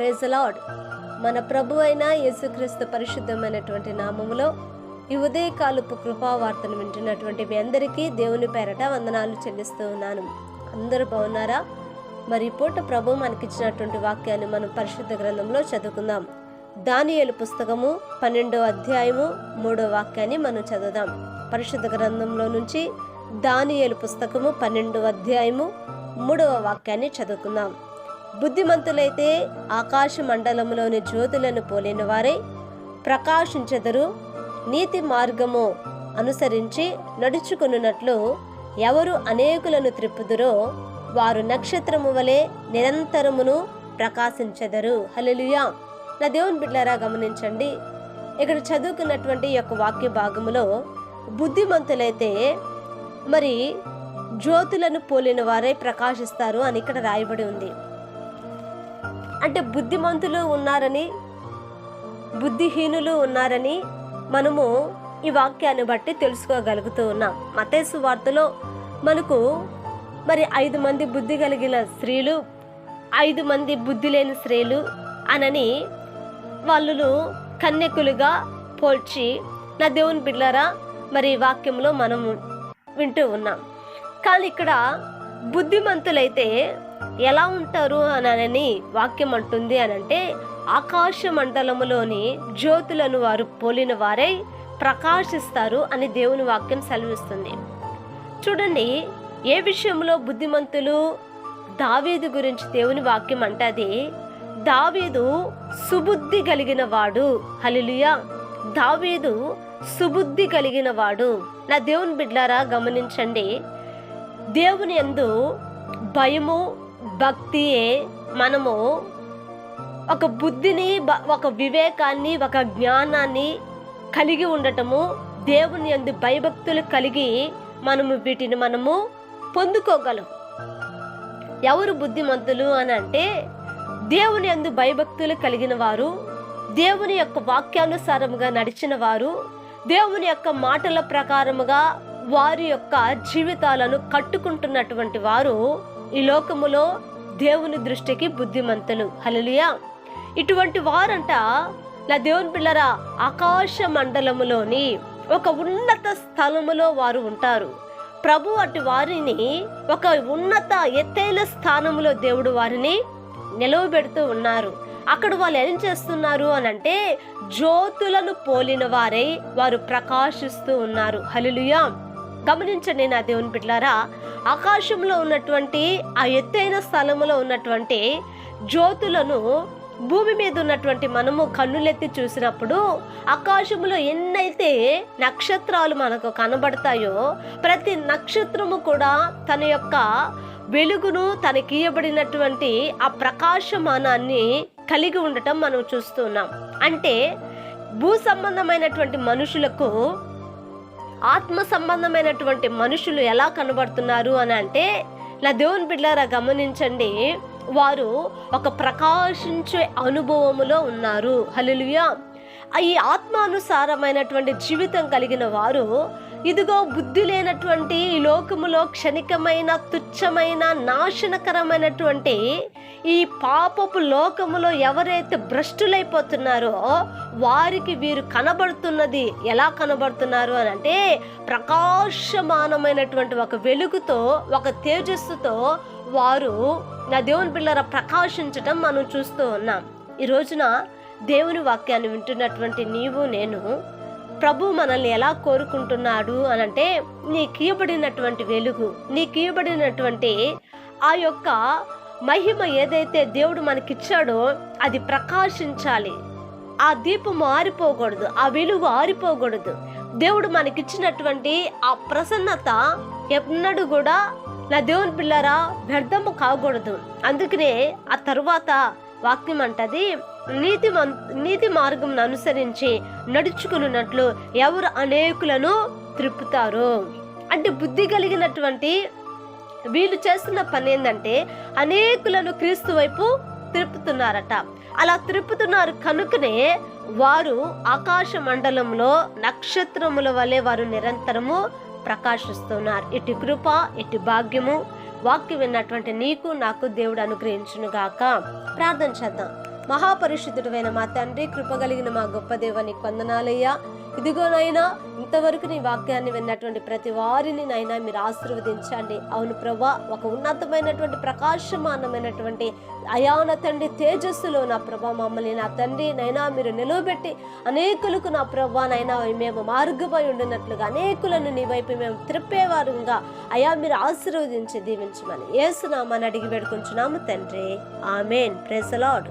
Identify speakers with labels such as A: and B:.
A: Praise lord మన ప్రభు అయిన యేసుక్రీస్తు పరిశుద్ధమైనటువంటి నామములో ఈ ఉదయకాలపు కృపావార్తను వింటున్నటువంటి మీ అందరికీ దేవుని పేరట వందనాలు చెల్లిస్తూ ఉన్నాను. అందరూ బాగున్నారా? మరి పూట ప్రభు మనకిచ్చినటువంటి వాక్యాన్ని మనం పరిశుద్ధ గ్రంథంలో చదువుకుందాం. దానియలు పుస్తకము పన్నెండో అధ్యాయము మూడో వాక్యాన్ని మనం చదువుదాం. పరిశుద్ధ గ్రంథంలో నుంచి దానియలు పుస్తకము పన్నెండో అధ్యాయము మూడవ వాక్యాన్ని చదువుకుందాం. బుద్ధిమంతులైతే ఆకాశ మండలములోని జ్యోతులను పోలిన వారై ప్రకాశించెదరు నీతి మార్గము అనుసరించి నడుచుకున్నట్లు ఎవరు అనేకులను త్రిప్పుదురో వారు నక్షత్రము వలె నిరంతరమును ప్రకాశించెదరు. హలలుయా నా దేవుని బిడ్డలారా గమనించండి. ఇక్కడ చదువుకున్నటువంటి యొక్క వాక్య భాగములో బుద్ధిమంతులైతే మరి జ్యోతులను పోలిన వారై ప్రకాశిస్తారు అని ఇక్కడ రాయబడి ఉంది. అంటే బుద్ధిమంతులు ఉన్నారని బుద్ధిహీనులు ఉన్నారని మనము ఈ వాక్యాన్ని బట్టి తెలుసుకోగలుగుతూ ఉన్నాం. మతేసు వార్తలో మనకు మరి ఐదు మంది బుద్ధి కలిగిన స్త్రీలు ఐదు మంది బుద్ధి లేని స్త్రీలు అనని వాళ్ళు కన్యకులుగా పోల్చి నా దేవుని బిడ్డలారా మరి ఈ వాక్యంలో మనం వింటూ ఉన్నాం. కానీ ఇక్కడ బుద్ధిమంతులైతే ఎలా ఉంటారు అని వాక్యం అంటుంది అని అంటే ఆకాశ మండలములోని జ్యోతులను వారు పోలిన వారై ప్రకాశిస్తారు అని దేవుని వాక్యం సెలవిస్తుంది. చూడండి ఏ విషయంలో బుద్ధిమంతులు దావీదు గురించి దేవుని వాక్యం అంటది దావీదు సుబుద్ధి కలిగిన వాడు. హలిలుయా దావీదు సుబుద్ధి కలిగిన వాడు. నా దేవుని బిడ్లారా గమనించండి దేవుని యందు భయము భక్తియే మనము ఒక బుద్ధిని బ- ఒక వివేకాన్ని ఒక జ్ఞానాన్ని కలిగి ఉండటము దేవుని యందు భయభక్తులు కలిగి మనము వీటిని మనము పొందుకోగలం. ఎవరు బుద్ధిమంతులు అని అంటే దేవుని యందు భయభక్తులు కలిగిన వారు దేవుని యొక్క వాక్యానుసారముగా నడిచిన వారు దేవుని యొక్క మాటల ప్రకారముగా వారి యొక్క జీవితాలను కట్టుకుంటున్నటువంటి వారు ఈ లోకములో దేవుని దృష్టికి బుద్ధిమంతులు. హలలుయా ఇటువంటి వారంట నా దేవుని పిల్లరా ఆకాశ మండలములోని ఒక ఉన్నత స్థలములో వారు ఉంటారు. ప్రభు అటు వారిని ఒక ఉన్నత ఎత్తైన స్థానములో దేవుడు వారిని నిలవబెడుతూ ఉన్నారు. అక్కడ వాళ్ళు ఏం చేస్తున్నారు అని అంటే జ్యోతులను పోలిన వారై వారు ప్రకాశిస్తూ ఉన్నారు. హలిలుయా గమనించండి నా దేవుని బిడ్డలారా ఆకాశంలో ఉన్నటువంటి ఆ ఎత్తైన స్థలములో ఉన్నటువంటి జ్యోతులను భూమి మీద ఉన్నటువంటి మనము కన్నులెత్తి చూసినప్పుడు ఆకాశంలో ఎన్నైతే నక్షత్రాలు మనకు కనబడతాయో ప్రతి నక్షత్రము కూడా తన యొక్క వెలుగును తనకియబడినటువంటి ఆ ప్రకాశమానాన్ని కలిగి ఉండటం మనం చూస్తున్నాం. అంటే భూ సంబంధమైనటువంటి మనుషులకు ఆత్మ సంబంధమైనటువంటి మనుషులు ఎలా కనబడుతున్నారు అని అంటే నా దేవుని బిడ్డారా గమనించండి. వారు ఒక ప్రకాశించే అనుభవములో ఉన్నారు. హలులుయా ఈ ఆత్మానుసారమైనటువంటి జీవితం కలిగిన వారు ఇదిగో బుద్ధి లేనటువంటి ఈ లోకములో క్షణికమైన తుచ్చమైన నాశనకరమైనటువంటి ఈ పాపపు లోకములో ఎవరైతే భ్రష్టులైపోతున్నారో వారికి వీరు కనబడుతున్నది ఎలా కనబడుతున్నారు అని అంటే ప్రకాశమానమైనటువంటి ఒక వెలుగుతో ఒక తేజస్సుతో వారు నా దేవుని పిల్లల ప్రకాశించటం మనం చూస్తూ ఉన్నాం. ఈ రోజున దేవుని వాక్యాన్ని వింటున్నటువంటి నీవు నేను ప్రభు మనల్ని ఎలా కోరుకుంటున్నాడు అని అంటే నీకు ఇవ్వబడినటువంటి వెలుగు నీకు ఇవ్వబడినటువంటి ఆ యొక్క మహిమ ఏదైతే దేవుడు మనకిచ్చాడో అది ప్రకాశించాలి. ఆ దీపం ఆరిపోకూడదు ఆ వెలుగు ఆరిపోకూడదు. దేవుడు మనకిచ్చినటువంటి ఆ ప్రసన్నత ఎన్నడూ కూడా నా దేవుని పిల్లరా వ్యర్థము కాకూడదు. అందుకనే ఆ తరువాత వాక్యం అంటది నీతి నీతి మార్గం అనుసరించి నడుచుకున్నట్లు ఎవరు అనేకులను త్రిప్పుతారు. అంటే బుద్ధి కలిగినటువంటి వీళ్ళు చేస్తున్న పని ఏంటంటే అనేకులను క్రీస్తు వైపు తిరుపుతున్నారట. అలా తిరుపుతున్నారు కనుకనే వారు ఆకాశ మండలంలో నక్షత్రముల వలె వారు నిరంతరము ప్రకాశిస్తున్నారు. ఇటు కృప ఇటు భాగ్యము వాక్యం విన్నటువంటి నీకు నాకు దేవుడు అనుగ్రహించును గాక ప్రార్థన చేద్దాం. మహాపరిశుద్ధుడైన మా తండ్రి కృపగలిగిన మా గొప్ప దేవానికి వందనాలయ్యా. ఇదిగోనైనా ఇంతవరకు నీ వాక్యాన్ని విన్నటువంటి ప్రతి వారిని నైనా మీరు ఆశీర్వదించండి. అవును ప్రభా ఒక ఉన్నతమైనటువంటి ప్రకాశమానమైనటువంటి అయాన తండ్రి తేజస్సులో నా ప్రభా మమ్మల్ని నా తండ్రి నైనా మీరు నిలవబెట్టి అనేకులకు నా ప్రభా నైనా మేము మార్గమై ఉండినట్లుగా అనేకులను నీ వైపు మేము త్రిప్పేవారుగా. అయా మీరు ఆశీర్వదించి దీవించమని ఏసునామని అడిగి పెడుకుంటున్నాము తండ్రి. ఆమెన్. ప్రెసలాడ్